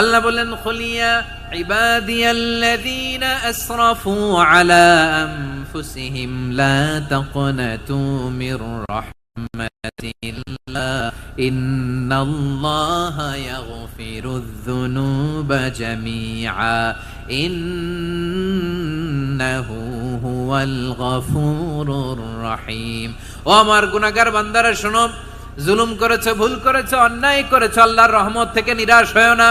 আল্লাহ বলেন খলিয়া ইবাদিয়াল্লাযীনা আসরাফু আলা আনফুসিহিম, লা তাকনাতু মির রাহমাতিল্লাহ, ইন্নাল্লাহা ইয়াগফিরুয যুনুবা জামিআ, ইন্নাহু হুয়াল গফুরুর রহিম। ও আমার গুনাহগার বান্দারা, শোনো, জুলুম করেছে, ভুল করেছে, অন্যায় করেছে, আল্লাহর রহমত থেকে নিরাশ হয় না।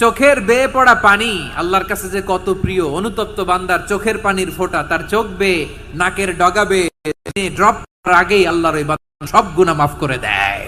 চোখের বেয়ে পড়া পানি, আল্লাহর কাছে যে কত প্রিয়, অনুতপ্ত বান্দার চোখের পানির ফোঁটা, তার চোখ বে নাকের ডগাবে ড্রপ আগেই আল্লাহর ওই সব গুণা মাফ করে দেয়।